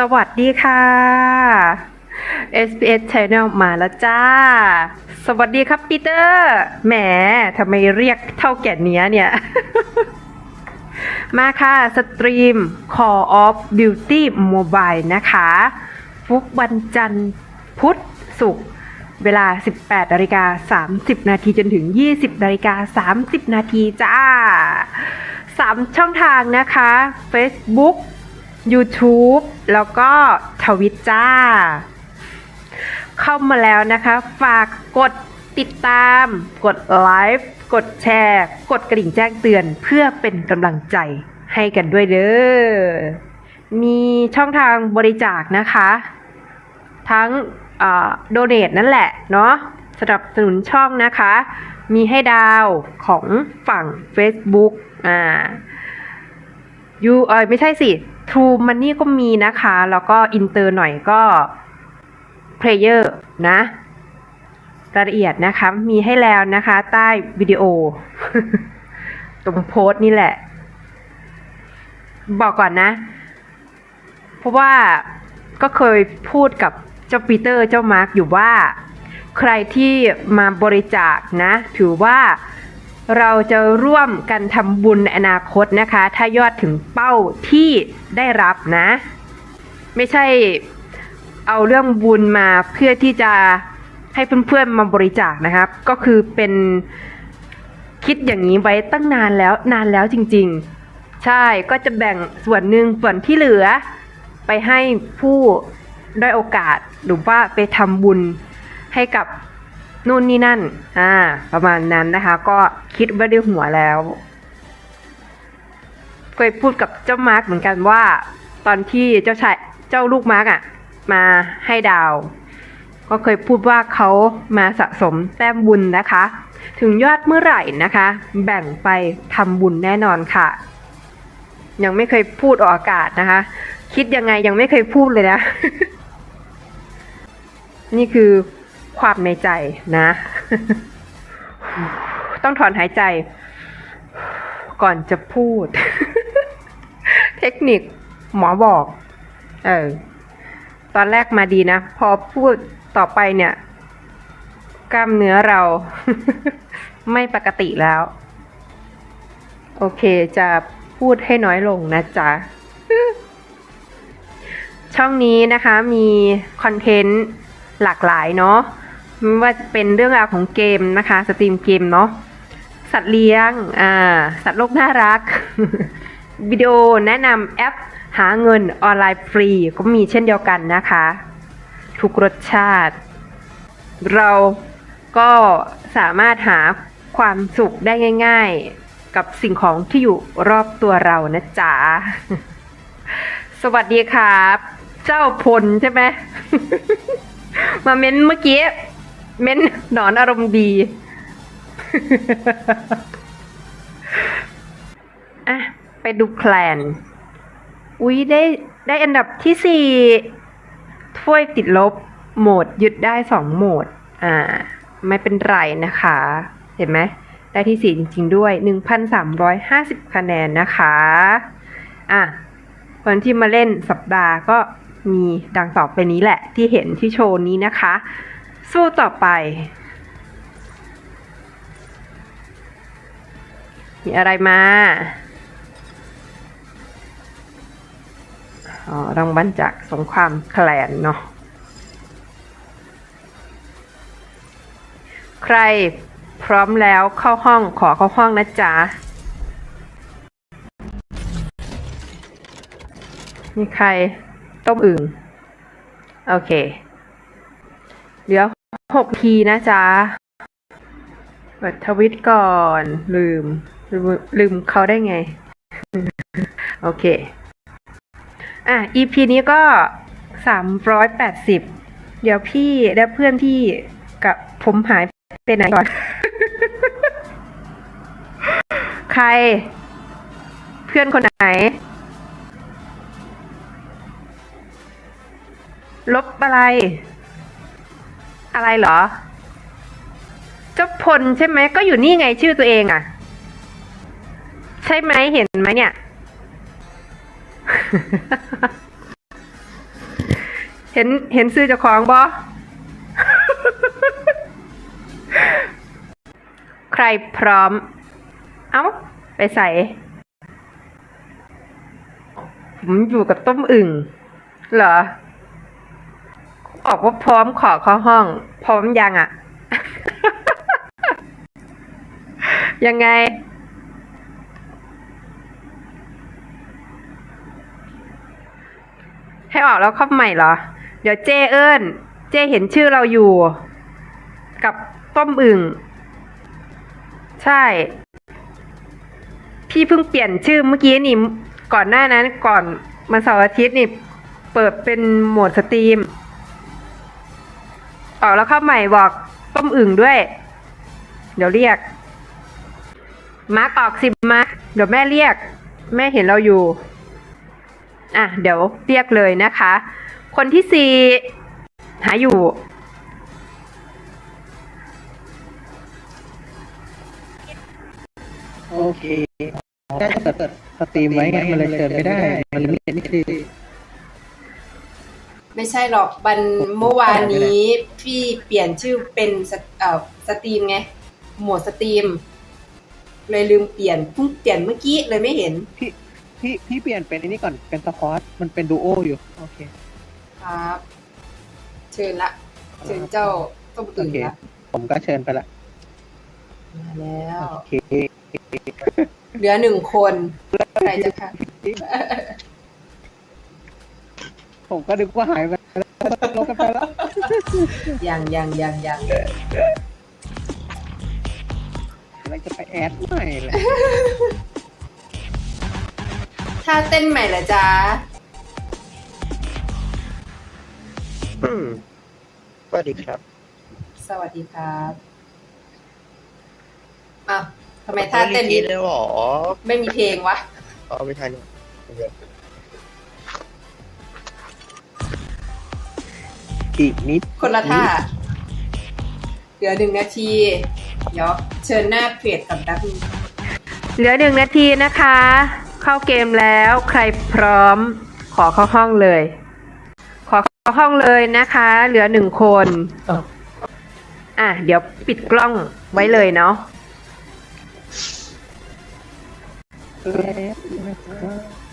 สวัสดีค่ะ SPS Channel มาแล้วจ้า สวัสดีครับปีเตอร์ แหมทำไมเรียกเท่าแก่เนี้ยเนี่ย มาค่ะสตรีม Call of Duty Mobile นะคะ ฟุกวันจันทร์พุธศุกร์เวลา 18นาฬิกา30 นาทีจนถึง 20นาฬิกา30 นาทีจ้า 3 ช่องทางนะคะ Facebook YouTube แล้วก็ทวิตจ้า เข้ามาแล้วนะคะ ฝากกดติดตาม กดไลฟ์กดแชร์ กดกระดิ่งแจ้งเตือนเพื่อเป็นกำลังใจให้กันด้วยเด้อ มีช่องทางบริจาคนะคะ ทั้งโดเน a t นั่นแหละเนาะสนับสนุนช่องนะคะ มีให้ดาวของฝั่ง Facebook อ่ายูเอยไม่ใช่สิ True Money ก็มีนะคะ แล้วก็อินเตอร์หน่อยก็ Player นะรายละเอียดนะคะ มีให้แล้วนะคะ ใต้วิดีโอ ตรงโพสต์นี่แหละ บอกก่อนนะ เพราะว่าก็เคยพูดกับเจ้าปีเตอร์เจ้ามาร์กอยู่ว่า ใครที่มาบริจาคนะ ถือว่า เราจะร่วมกันทำบุญในอนาคตนะคะ ถ้ายอดถึงเป้าที่ได้รับนะ ไม่ใช่เอาเรื่องบุญมาเพื่อที่จะให้เพื่อนๆมาบริจาคนะครับ ก็คือเป็นคิดอย่างนี้ไว้ตั้งนานแล้วนานแล้วจริง ๆ ใช่ก็จะแบ่งส่วนหนึ่งส่วนที่เหลือ ไปให้ผู้ได้โอกาสหรือว่าไปทำบุญให้กับ นู่นนี่นั่น อ่า ประมาณนั้นนะคะ ก็คิดไว้ด้วยหัวแล้วเคยพูดกับเจ้ามาร์กเหมือนกันว่า ตอนที่เจ้าชายเจ้าลูกมาร์กอะ มาให้ดาว ก็เคยพูดว่าเขามาสะสมแต้มบุญนะคะ ถึงยอดเมื่อไหร่นะคะ แบ่งไปทำบุญแน่นอนค่ะ ยังไม่เคยพูดออกอากาศนะคะ คิดยังไงยังไม่เคยพูดเลยนะ นี่คือ ความในใจนะ ต้องถอนหายใจ ก่อนจะพูด เทคนิคหมอบอก เออ ตอนแรกมาดีนะ พอพูดต่อไปเนี่ย กล้ามเนื้อเรา ไม่ปกติแล้ว โอเคจะพูดให้น้อยลงนะจ๊ะช่องนี้นะคะมีคอนเทนต์หลากหลายเนาะ ไม่ว่าจะเป็นเรื่องราวของเกมนะคะสตรีมเกมเนาะสัตว์เลี้ยงอ่าสัตว์โลกน่ารัก วิดีโอแนะนำแอปหาเงินออนไลน์ฟรีก็มีเช่นเดียวกันนะคะ ทุกรสชาติ เราก็สามารถหาความสุขได้ง่าย ๆ กับสิ่งของที่อยู่รอบตัวเรานะจ๊ะ สวัสดีครับ เจ้าพลใช่ไหม มาเม้นเมื่อกี้ เม้นหนอนอารมณ์ดีอะไปดูแคลน อุ๊ยได้ได้อันดับที่สี่ถ้วยติดลบ โหมดยึดได้สองโหมด อ่า ไม่เป็นไรนะคะ เห็นไหม ได้ที่สี่จริง ๆ ด้วย 1,350 คะแนนนะคะ อะคนที่มาเล่นสัปดาห์ก็มีดังต่อไปนี้แหละที่เห็นที่โชว์นี้นะคะ สู้ต่อไป มีอะไรมา อ๋อ รางวัลจากสงครามแคลนเนาะ ใครพร้อมแล้วเข้าห้องขอเข้าห้องนะจ๊ะ มีใครต้มอึ่ง โอเค เดี๋ยวหกทีนะจ๊ะเปิดทวิตก่อนลืมลืม ลืมเขาได้ไง โอเค อะ EP นี้ก็สามร้อยแปดสิบเดี๋ยวพี่และเพื่อนพี่กับผมหายไปไหนก่อน ใคร เพื่อนคนไหน ลบอะไร อะไรเหรอ เจ้าพลใช่ไหมก็อยู่นี่ไงชื่อตัวเองอะ่ะ ใช่ไหมเห็นไหมเนี่ย เห็นเห็นซื้อเจ้าของบอใครพร้อม เอ้า ไปใส่ ผมอยู่กับต้มอึ่งเหรอ ออกว่าพร้อมขอเข้าห้อง พร้อมยังอะยังไง ให้ออกแล้วเข้าใหม่เหรอ เดี๋ยวเจเอิญเจเห็นชื่อเราอยู่ กับต้มอึ่งใช่ พี่เพิ่งเปลี่ยนชื่อเมื่อกี้นี่ ก่อนหน้านั้นก่อนมาเสาร์อาทิตย์นี่ เปิดเป็นโหมดสตรีม ออกแล้วเข้าใหม่บอกต้มอึ่งด้วย เดี๋ยวเรียก มาร์กออกสิมาร์กเดี๋ยวแม่เรียก แม่เห็นเราอยู่ อะ เดี๋ยวเรียกเลยนะคะ คนที่สี่หาอยู่โอเคได้เปิดสตรีมไว้ไงมันเลยเชิญไม่ได้ มันเลยไม่นี่คือ ไม่ใช่หรอกบันเมื่อวานนี้พี่เปลี่ยนชื่อเป็นสตเอ่อสตรีมไง หมวดสตรีม เลยลืมเปลี่ยนเพิ่งเปลี่ยนเมื่อกี้เลยไม่เห็น พี่พี่พี่เปลี่ยนเป็นอันนี้ก่อนเป็นสควอตมันเป็นดูโออยู่ โอเค ครับ เชิญละ เชิญเจ้าต้มโอตื่นเคละผมก็เชิญไปละมาแล้วโอเคเหลือหนึ่งคน ใครจะค่ะ ผมก็นึกว่าหายไปแล้วลบกันไปแล้วยังยังยังยังเราจะไปแอดใหม่แหละถ้าเต้นใหม่เหรอจ๊ะอืมสวัสดีครับ สวัสดีครับอ้าวทำไมท่าเต้นนี้นี้เลยเหรอ ไม่มีเพลงวะเอาไม่ทัน อีกนิด คนละท่า เหลือหนึ่งนาที เดี๋ยวเชิญหน้าเพจกับดักงเหลือหนึ่งนาทีนะคะ เข้าเกมแล้วใครพร้อม ขอเข้าห้องเลย ขอเข้าห้องเลยนะคะ เหลือหนึ่งคนอ้าวอะ เดี๋ยวปิดกล้องไว้เลยเนาะแล้วนะครับ